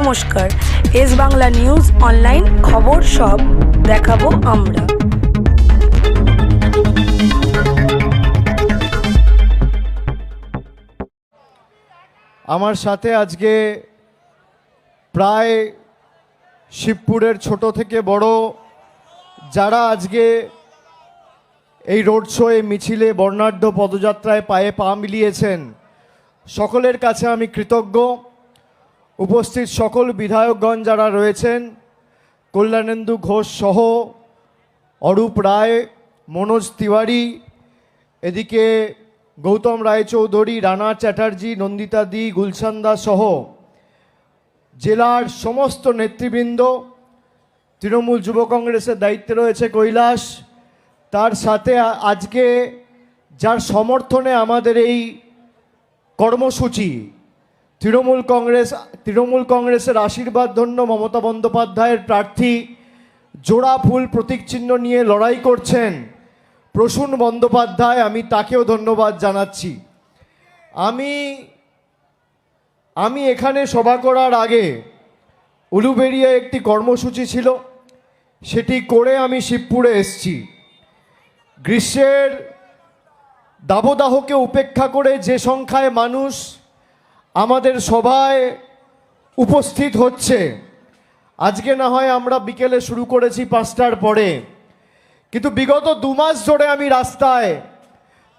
নমস্কার। S Bangla news online খবর সব দেখাবো আমরা। আমার সাথে আজকে প্রায় শিবপুরের ছোট থেকে বড় যারা আজকে এই রোড শোয়ে মিছিলে বর্ণাঢ্য পদযাত্রায় পায়ে পা মিলিয়েছেন, সকলের কাছে আমি কৃতজ্ঞ। উপস্থিত সকল বিধায়কগণ যারা রয়েছেন, কল্যাণেন্দু ঘোষ সহ অরূপ রায়, মনোজ তিওয়ারি, এদিকে গৌতম রায়চৌধুরী, রানা চ্যাটার্জি, নন্দিতা দি, গুলশান সহ জেলার সমস্ত নেতৃবৃন্দ, তৃণমূল যুব কংগ্রেসের দায়িত্বে রয়েছে কৈলাস। তার সাথে আজকে যার সমর্থনে আমাদের এই কর্মসূচি তৃণমূল কংগ্রেস, তৃণমূল কংগ্রেসের আশীর্বাদ ধন্য মমতা বন্দ্যোপাধ্যায়ের প্রার্থী জোড়া ফুল প্রতীক চিহ্ন নিয়ে লড়াই করছেন প্রসূন বন্দ্যোপাধ্যায়। আমি তাকেও ধন্যবাদ জানাচ্ছি। আমি আমি এখানে সভা করার আগে উলুবেরিয়া একটি কর্মসূচি ছিল, সেটি করে আমি শিবপুরে এসছি। গ্রীষ্মের দাবদাহকে উপেক্ষা করে যে সংখ্যায় মানুষ আমাদের সভায় উপস্থিত হচ্ছে। আজকে না হয় আমরা বিকেলে শুরু করেছি পাঁচটার পরে। কিন্তু বিগত দু মাস ধরে আমি রাস্তায়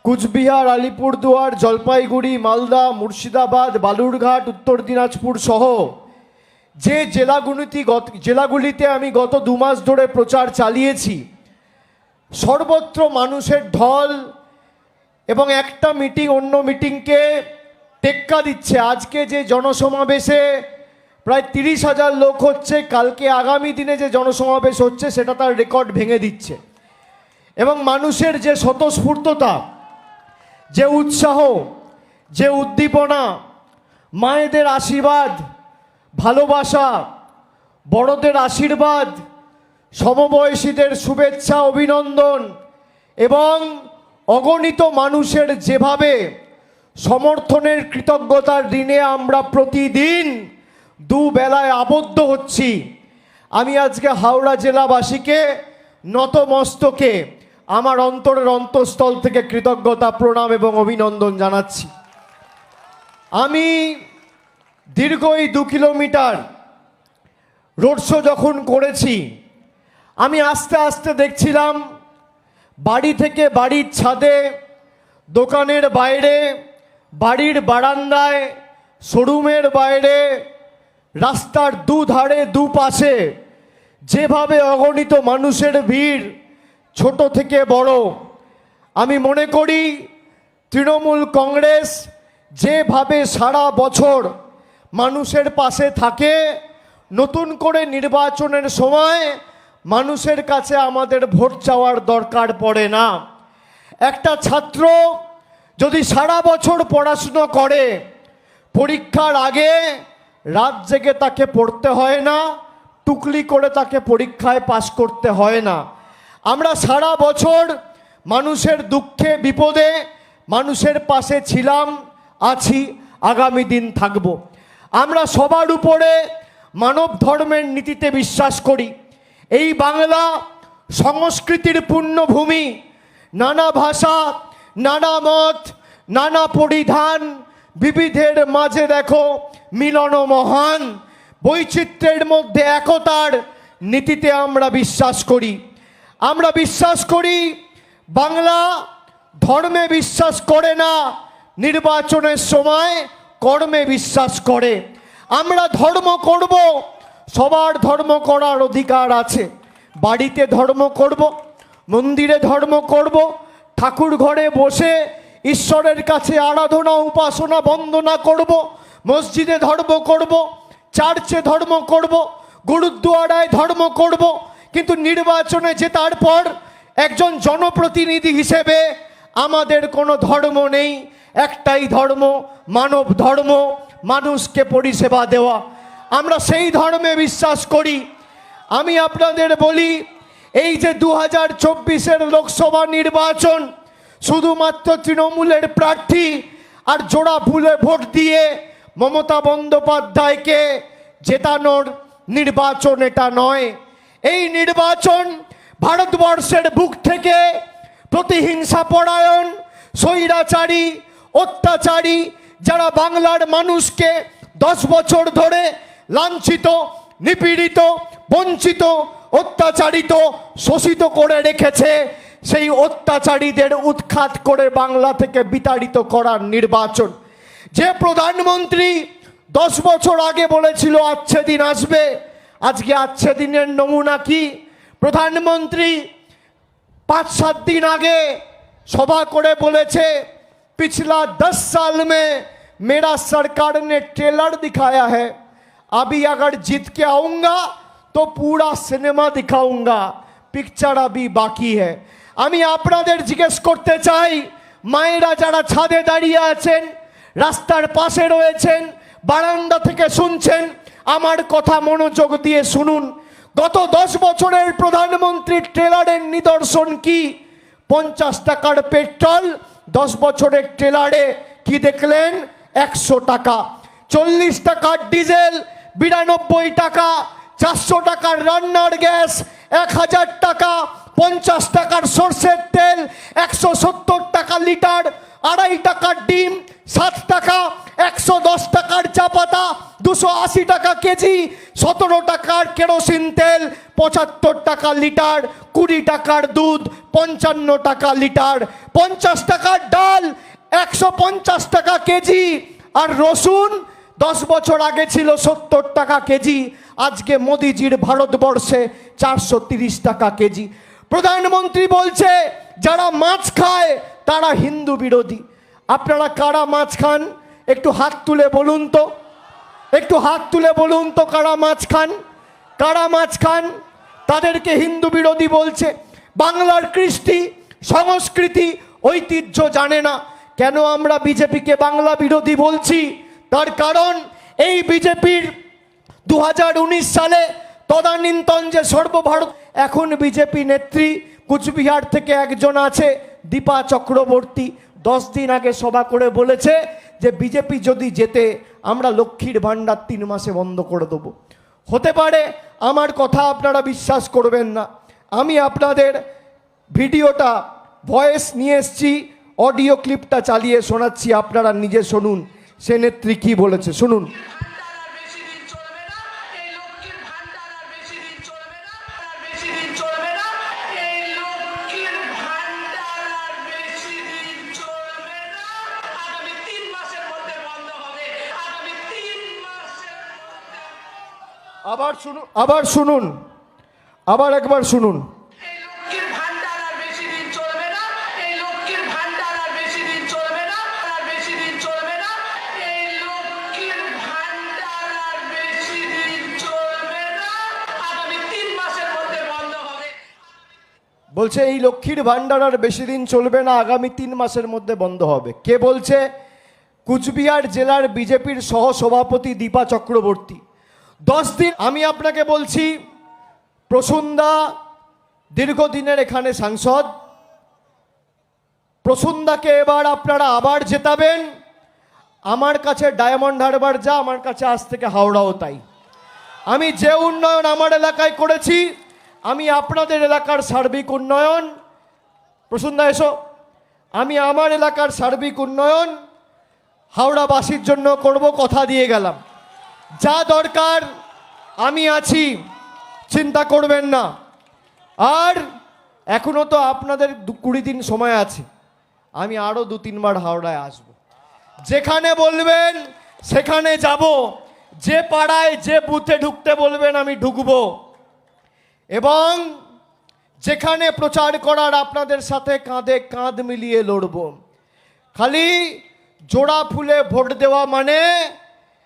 কুচবিহার, আলিপুরদুয়ার, জলপাইগুড়ি, মালদা, মুর্শিদাবাদ, বালুরঘাট, উত্তর দিনাজপুর সহ যে জেলাগুলিতে জেলাগুলিতে আমি গত দু মাস ধরে প্রচার চালিয়েছি, সর্বত্র মানুষের ঢল এবং একটা মিটিং অন্য মিটিংকে টেক্কা দিচ্ছে। আজকে যে জনসমাবেশে প্রায় তিরিশ হাজার লোক হচ্ছে, কালকে আগামী দিনে যে জনসমাবেশ হচ্ছে, সেটা তার রেকর্ড ভেঙে দিচ্ছে। এবং মানুষের যে স্বতঃস্ফূর্ততা, যে উৎসাহ, যে উদ্দীপনা, মায়েদের আশীর্বাদ, ভালোবাসা, বড়দের আশীর্বাদ, সমবয়সীদের শুভেচ্ছা, অভিনন্দন এবং অগণিত মানুষের যেভাবে সমর্থনের কৃতজ্ঞতার ঋণে আমরা প্রতিদিন দুবেলায় আবদ্ধ হচ্ছি। আমি আজকে হাওড়া জেলাবাসীকে, নতমস্তকে আমার অন্তরের অন্তঃস্থল থেকে কৃতজ্ঞতা, প্রণাম এবং অভিনন্দন জানাচ্ছি। আমি দীর্ঘ এই দু কিলোমিটার রোড শো যখন করেছি, আমি আস্তে আস্তে দেখছিলাম, বাড়ি থেকে বাড়ির ছাদে, দোকানের বাইরে বাড়ির বারান্দায়, শোরুমের বাইরে, রাস্তার দুধারে, দুপাশে, যেভাবে অগণিত মানুষের ভিড়, ছোট থেকে বড়, আমি মনে করি তৃণমূল কংগ্রেস যেভাবে সারা বছর মানুষের পাশে থাকে, নতুন করে নির্বাচনের সময় মানুষের কাছে আমাদের ভোট চাওয়ার দরকার পড়ে না। একটা ছাত্র যদি সারা বছর পড়াশুনো করে, পরীক্ষার আগে রাত জেগে তাকে পড়তে হয় না, টুকলি করে তাকে পরীক্ষায় পাশ করতে হয় না। আমরা সারা বছর মানুষের দুঃখে, বিপদে মানুষের পাশে ছিলাম, আছি, আগামী দিন থাকব। আমরা সবার উপরে মানব ধর্মের নীতিতে বিশ্বাস করি। এই বাংলা সংস্কৃতির পূর্ণভূমি, নানা ভাষা নানা মত নানা পরিধান, বিবিধের মাঝে দেখো মিলন মহান, বৈচিত্র্যের মধ্যে একতার নীতিতে আমরা বিশ্বাস করি। আমরা বিশ্বাস করি বাংলা ধর্মে বিশ্বাস করে না, নির্বাচনের সময় কর্মে বিশ্বাস করে। আমরা ধর্ম করব, সবার ধর্ম করার অধিকার আছে। বাড়িতে ধর্ম করব, মন্দিরে ধর্ম করব ঠাকুর ঘরে বসে ঈশ্বরের কাছে আরাধনা, উপাসনা, বন্দনা করব, মসজিদে ধর্ম করব, চার্চে ধর্ম করব, গুরুদ্বারায় ধর্ম করব, কিন্তু নির্বাচনে জেতার পর একজন জনপ্রতিনিধি হিসেবে আমাদের কোনো ধর্ম নেই। একটাই ধর্ম, মানব ধর্ম, মানুষকে পরিষেবা দেওয়া। আমরা সেই ধর্মে বিশ্বাস করি। আমি আপনাদের বলি এই যে দু হাজার চব্বিশের লোকসভা নির্বাচন, শুধুমাত্র তৃণমূলের প্রার্থী আর জোড়া ভুলে ভোট দিয়ে মমতা বন্দ্যোপাধ্যায়কে জেতানোর নির্বাচন এটা নয়। এই নির্বাচন ভারতবর্ষের বুক থেকে প্রতিহিংসা পরায়ণ, স্বৈরাচারী, অত্যাচারী, যারা বাংলার মানুষকে দশ বছর ধরে লাঞ্ছিত, নিপীড়িত, বঞ্চিত অত্যাচারিত শোষিত করে রেখেছে সেই অত্যাচারীদের উৎখাত করে বাংলা থেকে বিতাড়িত করার নির্বাচন যে প্রধানমন্ত্রী দশ বছর আগে বলেছিল আচ্ছে দিন আসবে আজকে আচ্ছে দিনের নমুনা কি প্রধানমন্ত্রী पाँच सात दिन आगे सभा करे बोले छे पिछला दस साल में मेरा सरकार ने ट्रेलर दिखाया है अभी अगर जीत के आऊंगा তো পুরা সিনেমা দেখাউঙ্গা পিকচার আবি বাকি হ্যাঁ আমি আপনাদের জিজ্ঞেস করতে চাই, মায়েরা যারা ছাদে দাঁড়িয়ে আছেন, রাস্তার পাশে রয়েছেন, বারান্দা থেকে শুনছেন, আমার কথা মনোযোগ দিয়ে শুনুন। গত দশ বছরের প্রধানমন্ত্রীর ট্রেলারের নিদর্শন কি? পঞ্চাশ টাকার পেট্রোল, দশ বছরের ট্রেলারে কি দেখলেন? একশো টাকা। চল্লিশ টাকার ডিজেল, বিরানব্বই টাকা। চারশো টাকার রান্নার গ্যাস, এক হাজার টাকা, পঞ্চাশ টাকার সর্ষের তেল, একশো সত্তর টাকা লিটার, আড়াই টাকার ডিম, সাত টাকা, একশো দশ টাকার চা পাতা, দুশো আশি টাকা কেজি, সতেরো টাকার কেরোসিন তেল, পঁচাত্তর টাকা লিটার, কুড়ি টাকার দুধ, পঞ্চান্ন টাকা লিটার, পঞ্চাশ টাকার ডাল, একশো পঞ্চাশ টাকা কেজি, আর রসুন দশ বছর আগে ছিল সত্তর টাকা কেজি আজকে মোদিজির ভারতবর্ষে চারশো টাকা কেজি। প্রধানমন্ত্রী বলছে, যারা মাছ খায়, তারা হিন্দু বিরোধী। আপনারা কারা মাছ খান? একটু হাত তুলে বলুন তো। একটু হাত তুলে বলুন তো কারা মাছ খান? কারা মাছ খান? তাদেরকে হিন্দু বিরোধী বলছে। বাংলার কৃষ্টি, সংস্কৃতি, ঐতিহ্য জানে না। কেন আমরা বিজেপিকে বাংলা বিরোধী বলছি? তার কারণ, এই বিজেপির দু হাজার উনিশ সালে তদানীন্তন যে সর্বভারত, এখন বিজেপি নেত্রী, কুচবিহার থেকে একজন আছে, দীপা চক্রবর্তী। দশ দিন আগে সভা করে বলেছে যে, বিজেপি যদি যেতে আমরা লক্ষ্মীর ভাণ্ডার তিন মাসে বন্ধ করে দেবো। হতে পারে, আমার কথা আপনারা বিশ্বাস করবেন না। আমি আপনাদের ভিডিওটা, ভয়েস নিয়ে এসছি, অডিও ক্লিপটা চালিয়ে শোনাচ্ছি, আপনারা নিজে শুনুন, সে নেত্রী কী বলেছে, শুনুন। না শুনুন। আবার মাসের মধ্যে বন্ধ হবে। বলছে এই লক্ষ্মীর ভাণ্ডার আর বেশি দিন চলবে না। আগামী তিন মাসের মধ্যে বন্ধ হবে। কে বলছে? কুচবিহার জেলার বিজেপির সহ সভাপতি দীপা চক্রবর্তী। দশ দিন আমি আপনাকে বলছি, প্রসুন্দা দীর্ঘদিনের এখানে সাংসদ। প্রসুন্দাকে এবার আপনারা আবার জেতাবেন। আমার কাছে ডায়মন্ড হারবার যা, আমার কাছে আজ থেকে হাওড়াও তাই। আমি যে উন্নয়ন আমার এলাকায় করেছি, আমি আপনাদের এলাকার সার্বিক উন্নয়ন। প্রসুন্দা, এসো। আমি আমার এলাকার সার্বিক উন্নয়ন হাওড়াবাসীর জন্য করব, কথা দিয়ে গেলাম। যা দরকার আমি আছি, চিন্তা করবেন না। আর এখনও তো আপনাদের কুড়ি দিন সময় আছে। আমি আরও দু তিনবার হাওড়ায় আসব। যেখানে বলবেন, সেখানে যাব। যে পাড়ায়, যে বুথে ঢুকতে বলবেন, আমি ঢুকবো। এবং যেখানে প্রচার করার আপনাদের সাথে কাঁধে কাঁধ মিলিয়ে লড়ব। খালি জোড়া ফুলে ভোট দেওয়া মানে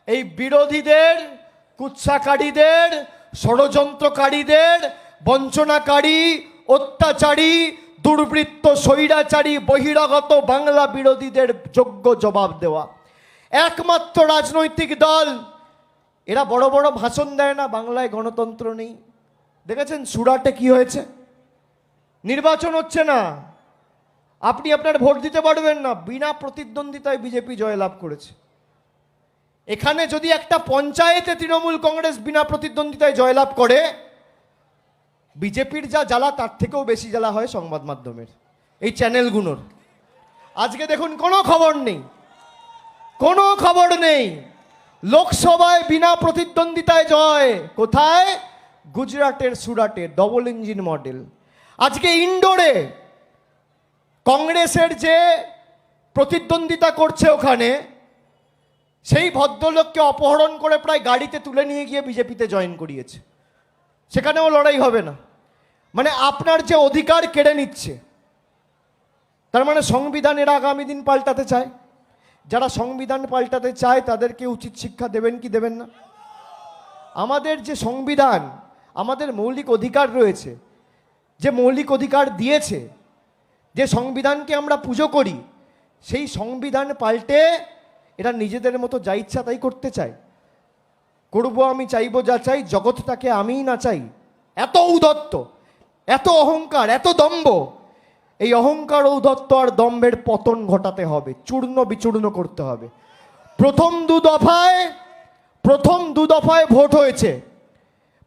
এই বিরোধীদের কুৎসাকারীদের, ষড়যন্ত্রকারীদের, বঞ্চনাকারী, অত্যাচারী, দুর্বৃত্ত স্বৈরাচারী, বহিরাগত বাংলা বিরোধীদের যোগ্য জবাব দেওয়া। একমাত্র রাজনৈতিক দল। এরা বড় বড় ভাষণ দেয় না, বাংলায় গণতন্ত্র নেই। দেখেছেন সুরাটে কি হয়েছে? নির্বাচন হচ্ছে না। আপনি আপনার ভোট দিতে পারবেন না। বিনা প্রতিদ্বন্দ্বিতায় বিজেপি জয়লাভ করেছে। এখানে যদি একটা পঞ্চায়েতে তৃণমূল কংগ্রেস বিনা প্রতিদ্বন্দ্বিতায় জয়লাভ করে, বিজেপির যা জ্বালা, তার থেকেও বেশি জ্বালা হয় সংবাদ মাধ্যমের, এই চ্যানেলগুলোর। আজকে দেখুন, কোনো খবর নেই, কোনো খবর নেই। লোকসভায় বিনা প্রতিদ্বন্দ্বিতায় জয়, কোথায়? গুজরাটের সুরাটে ডবল ইঞ্জিন মডেল আজকে ইন্ডোরে কংগ্রেসের যে প্রতিদ্বন্দ্বিতা করছে ওখানে সেই ভদ্রলোককে অপহরণ করে প্রায় গাড়িতে তুলে নিয়ে গিয়ে বিজেপিতে জয়েন করিয়েছে। সেখানেও লড়াই হবে না। মানে আপনার যে অধিকার কেড়ে নিচ্ছে, তার মানে সংবিধানের আগামী দিন পাল্টাতে চায়। যারা সংবিধান পাল্টাতে চায়, তাদেরকে উচিত শিক্ষা দেবেন কি দেবেন না? আমাদের যে সংবিধান, আমাদের মৌলিক অধিকার রয়েছে, যে মৌলিক অধিকার দিয়েছে, যে সংবিধানকে আমরা পুজো করি, সেই সংবিধান পাল্টে এরা নিজেদের মতো যা ইচ্ছা তাই করতে চায়। করব আমি, চাইব যা চাই, জগৎটাকে আমিই না চাই। এত উদত্ত, এত অহংকার, এত দম্ভ। এই অহংকার ঔদত্ত আর দম্ভের পতন ঘটাতে হবে, চূর্ণ বিচূর্ণ করতে হবে। প্রথম দু দফায়, প্রথম দু দফায় ভোট হয়েছে।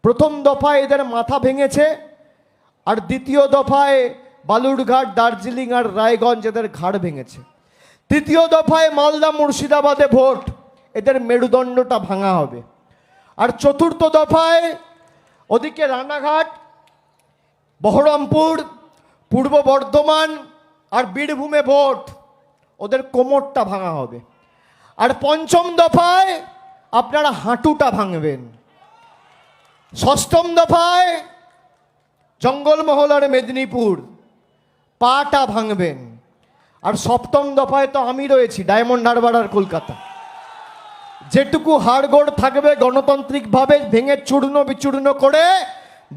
প্রথম দফায় এদের মাথা ভেঙেছে, আর দ্বিতীয় দফায় বালুরঘাট, দার্জিলিং আর রায়গঞ্জ এদের ঘাড় ভেঙেছে। তৃতীয় দফায় মালদা মুর্শিদাবাদে ভোট। এদের মেরুদণ্ডটা ভাঙা হবে। আর চতুর্থ দফায় ওদিকে রানাঘাট, বহরমপুর, পূর্ব বর্ধমান আর বীরভূমে ভোট। ওদের কোমরটা ভাঙা হবে। আর পঞ্চম দফায় আপনারা হাঁটুটা ভাঙবেন। ষষ্ঠম দফায় জঙ্গলমহল আর মেদিনীপুর, পাটা ভাঙবেন। আর সপ্তম দফায় তো আমি রয়েছি, ডায়মন্ড হারবার আর কলকাতা। যেটুকু হাড়গোড় থাকবে গণতান্ত্রিকভাবে ভেঙে চূর্ণ বিচূর্ণ করে,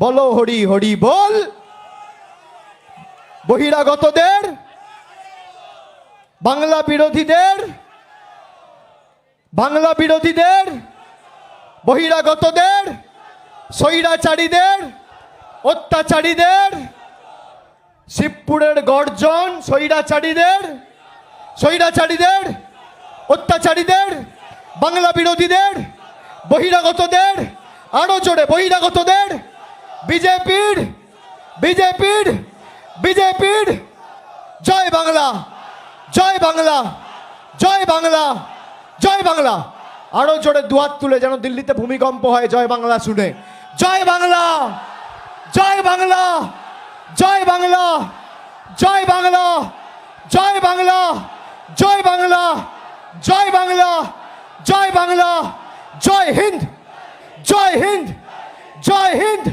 বলো হরি হরি বল। বহিরাগতদের, বাংলা বিরোধীদের বাংলা বিরোধীদের, বহিরাগতদের, স্বৈরাচারীদের, অত্যাচারীদের শিবপুরের গর্জন, স্বৈরাচারীদের স্বৈরাচারীদের, অত্যাচারীদের, বাংলা বিরোধীদের, বহিরাগতদের, আরও জোরে বহিরাগতদের, বিজেপির বিজেপির বিজেপির, জয় বাংলা জয় বাংলা জয় বাংলা জয় বাংলা। আরও জোরে দুয়ার তুলে যেন দিল্লিতে ভূমিকম্প হয়, জয় বাংলা শুনে। জয় বাংলা জয় বাংলা। জয় বাংলা জয় বাংলা জয় বাংলা জয় বাংলা জয় বাংলা জয় বাংলা, জয় হিন্দ জয় হিন্দ জয় হিন্দ।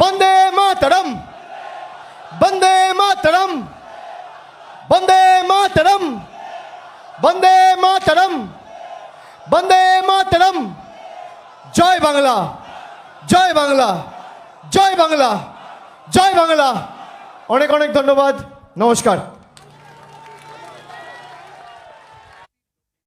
বন্দে মাতরম বন্দে মাতরম বন্দে মাতরম বন্দে মাতরম বন্দে মাতরম। জয় বাংলা জয় বাংলা জয় বাংলা। জয় বাংলা। অনেক অনেক ধন্যবাদ। নমস্কার।